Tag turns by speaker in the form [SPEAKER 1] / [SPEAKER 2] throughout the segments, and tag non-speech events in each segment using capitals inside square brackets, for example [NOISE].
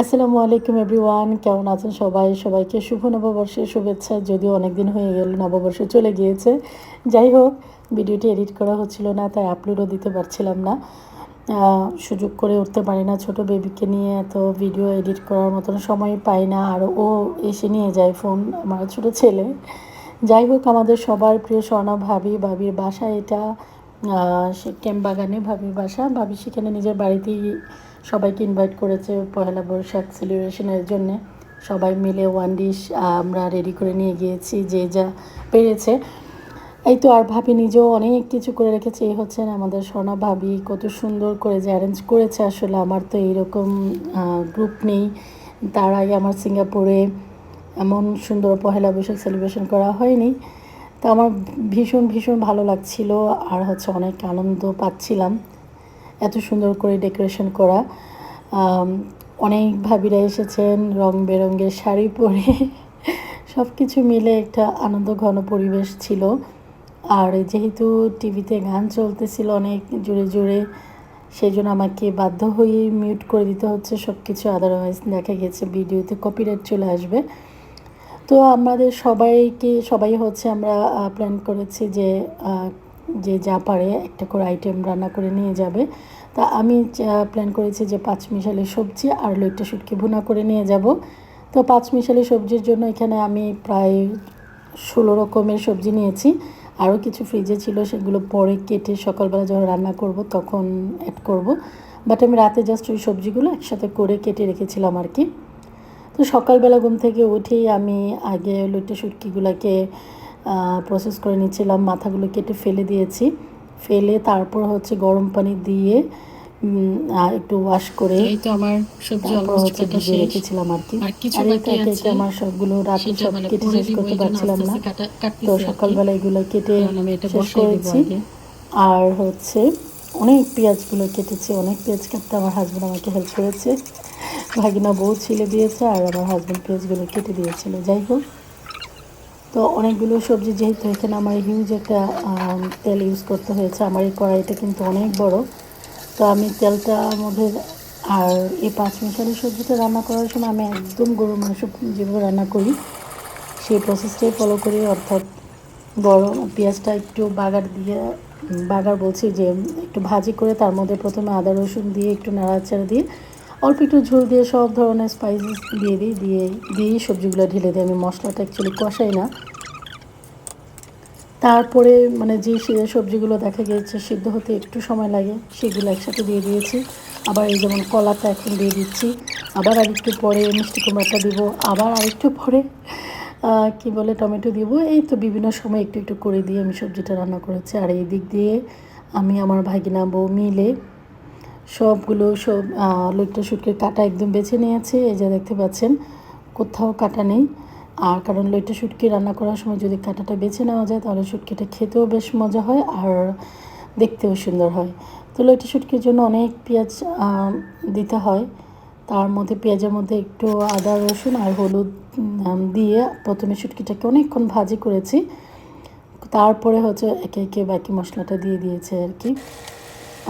[SPEAKER 1] আসসালামু আলাইকুম এভরিওয়ান, কেমন আছেন সবাই? সবাইকে শুভ নববর্ষের শুভেচ্ছা। যদিও অনেক দিন হয়ে গেল, নববর্ষ চলে গিয়েছে। যাই হোক, ভিডিওটি এডিট করা হচ্ছিল না, তাই আপলোডও দিতে পারছিলাম না। সুযোগ করে উঠতে পারি না, ছোট বেবিকে নিয়ে এত ভিডিও এডিট করার মতন সময় পাই না। আর ও এসে নিয়ে যায় ফোন আমার ছোট ছেলে। যাই হোক, আমাদের সবার প্রিয় স্বর্ণা ভাবি, ভাবির বাসা এটা। সে ক্যাম্প বাগানে ভাবির বাসা। ভাবি সেখানে নিজের বাড়িতেই সবাইকে ইনভাইট করেছে পয়লা বৈশাখ সেলিব্রেশনের জন্য। সবাই মিলে ওয়ান ডিশ আমরা রেডি করে নিয়ে গিয়েছি যে যা পেরেছে। এই তো আর ভাবি নিজেও অনেক কিছু করে রেখেছে। এই হচ্ছেন আমাদের সোনা ভাবি, কত সুন্দর করে যে অ্যারেঞ্জ করেছে। আসলে আমার তো এইরকম গ্রুপ নেই। তার আগে আমার সিঙ্গাপুরে এমন সুন্দর পহেলা বৈশাখ সেলিব্রেশন করা হয়নি। তো আমার ভীষণ ভীষণ ভালো লাগছিল। আর হচ্ছে অনেক আনন্দ পাচ্ছিলাম। এত সুন্দর করে ডেকোরেশন করা। অনেক ভাবিরা এসেছেন, রং বেরঙের শাড়ি পরে। [LAUGHS] সব কিছু মিলে একটা আনন্দ ঘন পরিবেশ ছিল। আর যেহেতু টিভিতে গান চলতেছিল অনেক জোরে জোরে সেই জন্য আমাকে বাধ্য হয়ে মিউট করে দিতে হচ্ছে। সব কিছু আদারওয়াইজ দেখা গেছে, ভিডিওতে কপিরাইট চলে আসবে। তো আমাদের সবাইকে, সবাই হচ্ছে আমরা প্ল্যান করেছি যে যে যা পারে, একটা করে আইটেম রান্না করে নিয়ে যাবে। তা আমি প্ল্যান করেছি যে পাঁচ মিশালি সবজি আর লইট্টা শুটকি ভুনা করে নিয়ে যাব। তো পাঁচ মিশালি সবজির জন্য এখানে আমি প্রায় ষোলো রকমের সবজি নিয়েছি। আরও কিছু ফ্রিজে ছিল, সেগুলো পরে কেটে সকালবেলা যখন রান্না করব তখন অ্যাড করব। বাট আমি রাতে জাস্ট ওই সবজিগুলো একসাথে করে কেটে রেখেছিলাম আর কি। তো সকালবেলা ঘুম থেকে উঠেই আমি আগে লুটে শুটকিগুলোকে প্রসেস করে নিচ্ছিলাম মাথাগুলো কেটে ফেলে দিয়েছি। ফেলে তারপর হচ্ছে গরম পানি দিয়ে একটু ওয়াশ করে
[SPEAKER 2] এই তো আমার সবজি
[SPEAKER 1] হচ্ছে রেখেছিলাম আর কি।
[SPEAKER 2] আর কিছু বাকি
[SPEAKER 1] একে একে
[SPEAKER 2] আছে?
[SPEAKER 1] আমার সবগুলো রাতে সব
[SPEAKER 2] মানে
[SPEAKER 1] কেটে শেষ করতে পারছিলাম না। তো সকালবেলা এগুলো কেটে শেষ করেছি। আর হচ্ছে অনেক পেঁয়াজগুলো কেটেছি অনেক পেঁয়াজ কাটতে আমার হাজব্যান্ড আমাকে হেল্প করেছে। ভাগিনা বউ ছিলে দিয়েছে আর আমার হাজব্যান্ড পেঁয়াজগুলো কেটে দিয়েছিল। যাই হোক। তো অনেকগুলো সবজি যেহেতু এখানে আমার হিউজ একটা তেল ইউজ করতে হয়েছে, আমার এই কড়াইটা কিন্তু অনেক বড়। তো আমি তেলটা মধ্যে, আর এই পাঁচ মিশালি সবজিটা রান্না করার সময় আমি একদম গরু মাংস যেভাবে রান্না করি, সেই প্রসেসটাই ফলো করি। অর্থাৎ বড় পেঁয়াজটা একটু বাগার দিয়ে, বাগার বলছি যে একটু ভাজি করে তার মধ্যে প্রথমে আদা রসুন দিয়ে একটু নাড়াচাড়া দিয়ে অল্প একটু ঝোল দিয়ে সব ধরনের স্পাইসেস দিয়ে দিই, দিয়ে, দিয়েই সবজিগুলো ঢেলে দিই। আমি মশলাটা অ্যাকচুয়ালি কষাই না। তারপরে মানে যে সবজিগুলো দেখা গিয়েছে সিদ্ধ হতে একটু সময় লাগে, সেগুলো একসাথে দিয়ে দিয়েছি। আবার এই যেমন কলাটা এখন দিয়ে দিচ্ছি। আবার আরেকটু পরে মিষ্টি কুমড়াটা দিব। আবার আরেকটু পরে কি বলে, টমেটো দিব। এই তো বিভিন্ন সময় একটু একটু করে দিয়ে আমি সবজিটা রান্না করেছি। আর এই দিক দিয়ে আমি আমার ভাগিনা বউ মিলে সবগুলো সব লুটটা শুটকে কাটা একদম বেছে নিয়েছি। এই যে দেখতে পাচ্ছেন, কোথাও কাটা নেই। আর কারণ লইটা শুটকি রান্না করার সময় যদি কাঁটাটা বেছে নেওয়া যায়, তাহলে শুটকিটা খেতেও বেশ মজা হয় আর দেখতেও সুন্দর হয়। তো লইটা শুটকির জন্য অনেক পেঁয়াজ দিতে হয়। তার মধ্যে পেঁয়াজের মধ্যে একটু আদা, রসুন আর হলুদ দিয়ে প্রথমে শুটকিটাকে অনেকক্ষণ ভাজি করেছি। তারপরে হচ্ছে একে একে বাকি মশলাটা দিয়ে দিয়েছে আর কি।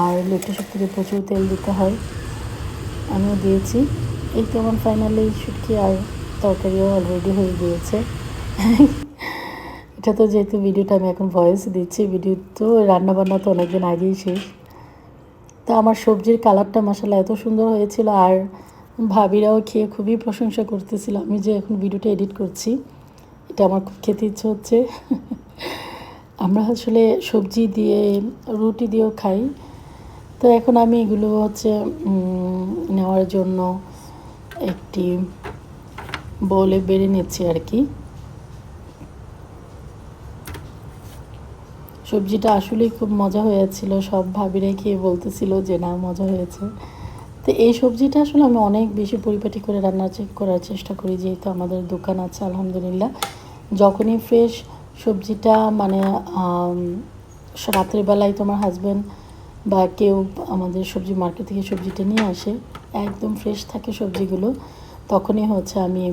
[SPEAKER 1] আর লইটা শুটকিতে প্রচুর তেল দিতে হয়। আমিও দিয়েছি। এই আমার ফাইনালি শুটকি আর তরকারিও অলরেডি হয়ে গিয়েছে। এটা তো যেহেতু ভিডিওটা আমি এখন ভয়েস দিচ্ছি ভিডিও তো রান্না বান্না তো অনেকদিন আগেই শেষ। তো আমার সবজির কালারটা মশলা এত সুন্দর হয়েছিল আর ভাবিরাও খেয়ে খুবই প্রশংসা করতেছিল। আমি যে এখন ভিডিওটা এডিট করছি, এটা আমার খুব খেতে ইচ্ছে হচ্ছে। আমরা আসলে সবজি দিয়ে রুটি দিয়েও খাই। তো এখন আমি এগুলো হচ্ছে নেওয়ার জন্য একটি বলে বেড়ে নিচ্ছি আর কি। সবজিটা আসলেই খুব মজা হয়েছিল, সব ভাবিরাই খেয়ে বলতেছিল যে না, মজা হয়েছে। তো এই সবজিটা আসলে আমি অনেক বেশি পরিপাটি করে রান্না করার চেষ্টা করি, যেহেতু আমাদের দোকান আছে, আলহামদুলিল্লাহ। যখনই ফ্রেশ সবজিটা মানে রাত্রেবেলায় তোমার হাজব্যান্ড বা কেউ আমাদের সবজি মার্কেট থেকে সবজিটা নিয়ে আসে, একদম ফ্রেশ থাকে সবজিগুলো, তখনই হচ্ছে আমি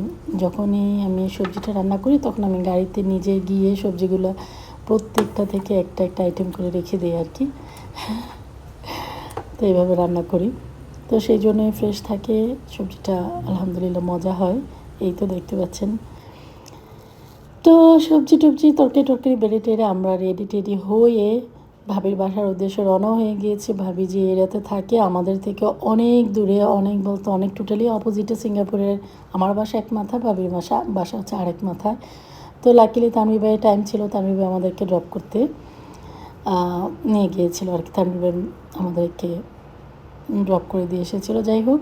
[SPEAKER 1] যখনই আমি সবজিটা রান্না করি তখন আমি গাড়িতে নিজে গিয়ে সবজিগুলো প্রত্যেকটা থেকে একটা একটা আইটেম করে রেখে দিই আর কি। তো এইভাবে রান্না করি। তো সেই জন্যই ফ্রেশ থাকে, সবজিটা আলহামদুলিল্লাহ মজা হয়, এই তো দেখতে পাচ্ছেন। তো সবজি টবজি তরকারি টরকারি বেড়ে টেড়ে আমরা রেডি টেডি হয়ে ভাবির বাসার উদ্দেশ্যে রওনা হয়ে গিয়েছে। ভাবি যে এরিয়াতে থাকে, আমাদের থেকে অনেক দূরে, অনেক বলতে অনেক টোটালি অপোজিটে সিঙ্গাপুরের আমার বাসা এক মাথা, ভাবির বাসা বাসা হচ্ছে আরেক মাথায় তো লাকিলি তানভীর ভাইয়ের টাইম ছিল তানভীর ভাই আমাদেরকে ড্রপ করতে নিয়ে গিয়েছিল আর কি। তানভীর ভাই আমাদেরকে ড্রপ করে দিয়ে এসেছিল, যাই হোক।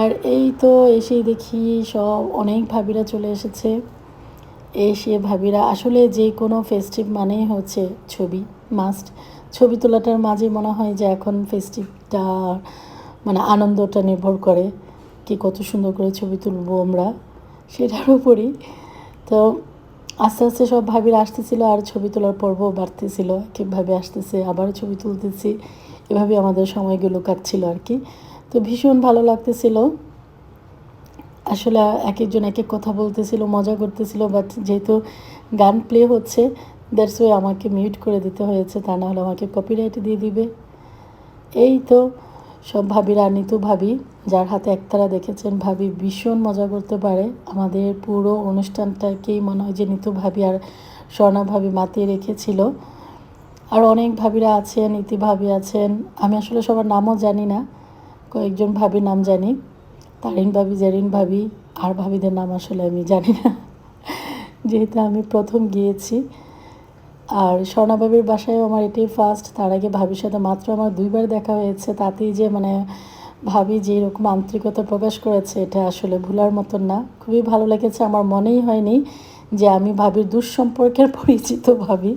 [SPEAKER 1] আর এই তো এসেই দেখি সব অনেক ভাবিরা চলে এসেছে। এসে ভাবিরা আসলে যে কোনো ফেস্টিভ মানেই হচ্ছে ছবি। মাস্ট। ছবি তোলাটার মাঝে মনে হয় যে এখন ফেস্টিভটা মানে আনন্দটা নির্ভর করে কি কত সুন্দর করে ছবি তুলবো আমরা, সেটার উপরই। তো আস্তে আস্তে সব ভাবিরা আসতেছিল, আর ছবি তোলার পর্ব বাড়তেছিল একভাবে আসতেছে, আবার ছবি তুলতেছি এভাবে আমাদের সময়গুলো কাটছিল আর কি। তো ভীষণ ভালো লাগতেছিল। আসলে এক একজন এক এক কথা বলতেছিল, মজা করতেছিল বাট যেহেতু গান প্লে হচ্ছে দ্যাটস ওয়ে আমাকে মিউট করে দিতে হয়েছে, তা না হলে আমাকে কপিরাইট দিয়ে দিবে। এই তো সব ভাবিরা নিতু ভাবি, যার হাতে একতারা দেখেছেন ভাবি, ভীষণ মজা করতে পারে। আমাদের পুরো অনুষ্ঠানটাকেই মনে হয় যে নিতু ভাবি আর স্বর্ণা ভাবি মাতিয়ে রেখেছিল। আর অনেক ভাবিরা আছেন, ইতি ভাবি আছেন। আমি আসলে সবার নামও জানি না, কয়েকজন ভাবির নাম জানি। তারিন ভাবি, জেরিন ভাবি, আর ভাবিদের নাম আসলে আমি জানি না। যেহেতু আমি প্রথম গিয়েছি আর স্বর্ণা ভাবির বাসায় আমার এটাই ফার্স্ট তার আগে ভাবির সাথে মাত্র আমার দুইবার দেখা হয়েছে, তাতেই যে মানে ভাবি যে এরকম আন্তরিকতা প্রকাশ করেছে, এটা আসলে ভুলার মতন না। খুবই ভালো লেগেছে, আমার মনেই হয়নি যে আমি ভাবির দুঃসম্পর্কের পরিচিত ভাবি।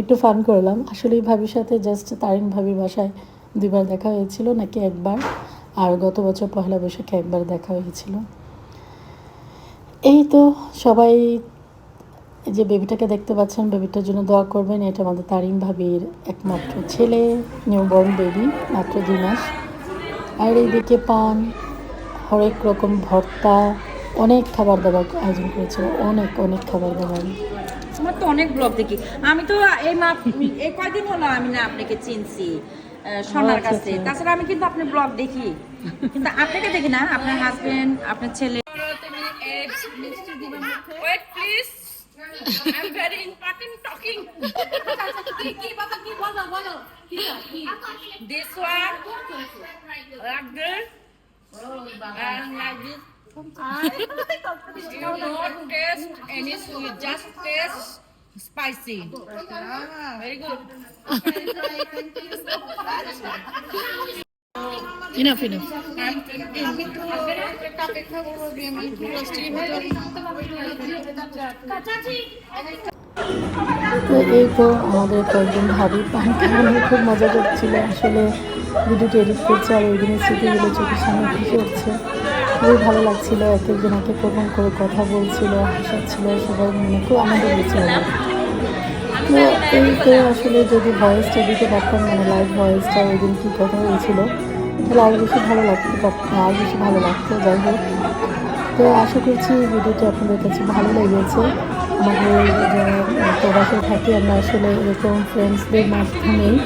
[SPEAKER 1] একটু ফান করলাম। আসলে এই ভাবির সাথে জাস্ট তারিন ভাবির বাসায় দুইবার দেখা হয়েছিল, নাকি একবার? আর গত বছর পয়লা বৈশাখে একবার দেখা হয়েছিল। এই তো, সবাই এই যে বেবিটাকে দেখতে পাচ্ছেন বেবিটার জন্য দোয়া করবেন। এটা আমাদের তারিম ভাবির একমাত্র ছেলে নিউবর্ন বেবি মাত্র দুই মাস। আর এইদিকে পান হরেক রকম ভর্তা অনেক খাবার দাবার আয়োজন করেছিল। অনেক অনেক খাবার দাবার।
[SPEAKER 2] আমার তো অনেক ব্লগ দেখি। আমি তো এই মা এই কয়দিন হলো আমি না আপনাকে চিনছি সোনার
[SPEAKER 1] আচ্ছা,
[SPEAKER 2] কাছে।
[SPEAKER 1] আচ্ছা।
[SPEAKER 2] তাছাড়া আমি কিন্তু আপনার ব্লগ দেখি। কিন্তু আপনাকে দেখি না আপনার হাজবেন্ড আপনার ছেলে।
[SPEAKER 3] Please. I'm very important talking. this one, like this, and like this. you don't taste any sweet, just taste spicy. Ah, very good. [LAUGHS] [LAUGHS]
[SPEAKER 1] Enough enough তো এই তো আমাদের কয়েকজন ভাবি পান খাওয়ানো, খুব মজা করছিল। আসলে ভিডিওটি এডিট করছে আর ওই দিনের স্মৃতিগুলো চোখের সামনে ভেসে হচ্ছে খুবই ভালো লাগছিল এক একজন এক এক করে কথা বলছিল, হাসাচ্ছিল, সবাই মনে খুব আনন্দ হয়েছিল। তো এই তো আসলে যদি ভয়েসটা দিতে পারতাম মানে লাইভ ভয়েসটা ওই দিন কী কথা হয়েছিল। তাহলে আরও বেশি ভালো লাগতো আর বেশি ভালো লাগতো, যাই হোক। তো আশা করছি ভিডিওটি আপনাদের কাছে ভালো লেগেছে। আমাদের প্রবাসে থাকি, আমরা আসলে এরকম ফ্রেন্ডসদের মাধ্যমেই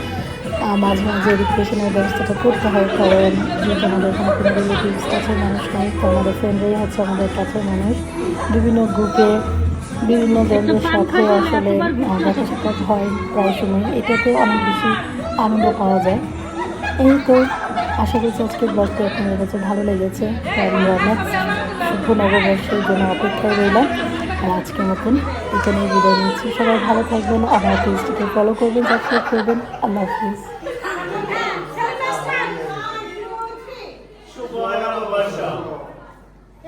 [SPEAKER 1] মাঝে মাঝে এডুকেশনের ব্যবস্থাটা করতে হয়। কারণ যেহেতু আমাদের এখানে কোনো রিলেটিভস কাছের মানুষ নয় তো আমাদের ফ্রেন্ডরাই হচ্ছে আমাদের কাছের মানুষ। বিভিন্ন গ্রুপে বিভিন্ন জনের সাথে আসলে দেখা সাক্ষাৎ হয় প্রায় সময়। এটাতে অনেক বেশি আনন্দ পাওয়া যায়। এই তো আশা করছি আজকে ব্লগটি আপনাদের কাছে ভালো লেগেছে। আমরা নেক্সট শুভ নববর্ষের জন্য অপেক্ষায় রইলাম। আর আজকের মতন এখানেই বিদায় নিচ্ছি। সবাই ভালো থাকবেন আমার পেজটিকে ফলো করবেন সাবস্ক্রাইব করবেন। আল্লাহ হাফিজ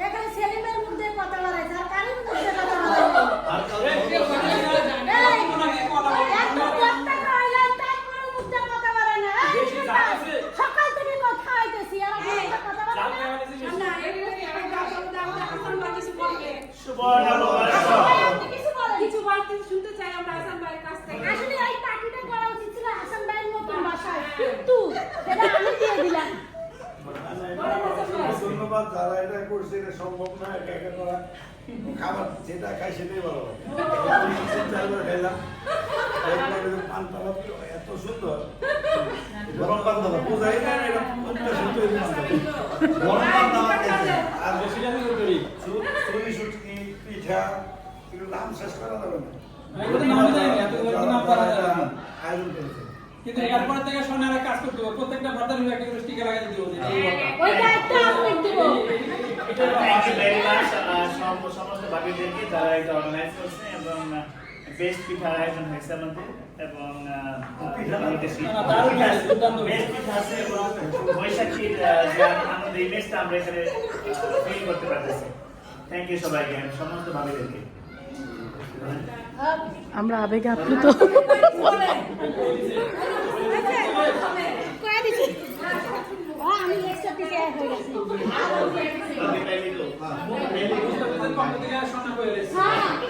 [SPEAKER 4] এখানে সেলিমের মধ্যে কথা বাড়াইছে আর কারোর মধ্যে কথা বাড়াইছে এই, একটু কথা কইলেন, তারপরে মুখে কথা বাড়ায় না। এই, সকাল থেকে কথা হইতেছি, আর আমার মুখে কথা বাড়ায় না। আপনি কিছু বলেন।
[SPEAKER 3] কিছু বলতে শুনতে চাই আমরা হাসান ভাইয়ের কাছ থেকে
[SPEAKER 4] আসলে এই পার্টিটা করা উচিত ছিল হাসান ভাইয়ের মতন বাসায় কিন্তু সেটা আমি দিয়ে দিলাম
[SPEAKER 5] ধন্যবাদ যারা এটা করছে এটা সম্ভব না একা একা করা। খাবার যেটা খাই সেটাই ভালো লাগে। তিন চারবার খাইলাম একবার ওই পান্তা ভাত এত সুন্দর গরম পান্তা বোঝাই না এটা পঞ্চাশ তৈরি। গরম পান্তা ভাত খাইছে। আর চুরি পিঠা এগুলো নাম শেষ করা যাবে না
[SPEAKER 6] এগুলো নাম জানি না, এতগুলো নাম করা যাবে না।
[SPEAKER 5] আয়োজন করেছে
[SPEAKER 6] কিন্তু এরপর থেকে সোনারা কাজ করতে হবে প্রত্যেকটা ভাতার একটা স্টিকার লাগাই দিতে হবে এই কথা।
[SPEAKER 4] ওই দায়িত্ব আমি দিব
[SPEAKER 7] থ্যাংক ইউ ভেরি মাচ সমস্ত ভাবিদেরকে যারা এটা অর্গানাইজ করছে এবং বেস্ট পিঠার আয়োজন হয়েছে আমাদের এবং। বেস্ট পিঠা আছে এবং বৈশাখীর যে আমাদের ইমেজটা আমরা এখানে ফিল করতে পারতেছি থ্যাংক ইউ সবাইকে সমস্ত ভাবিদেরকে।
[SPEAKER 1] আমরা আবেগে আপ্লুত।
[SPEAKER 4] আমি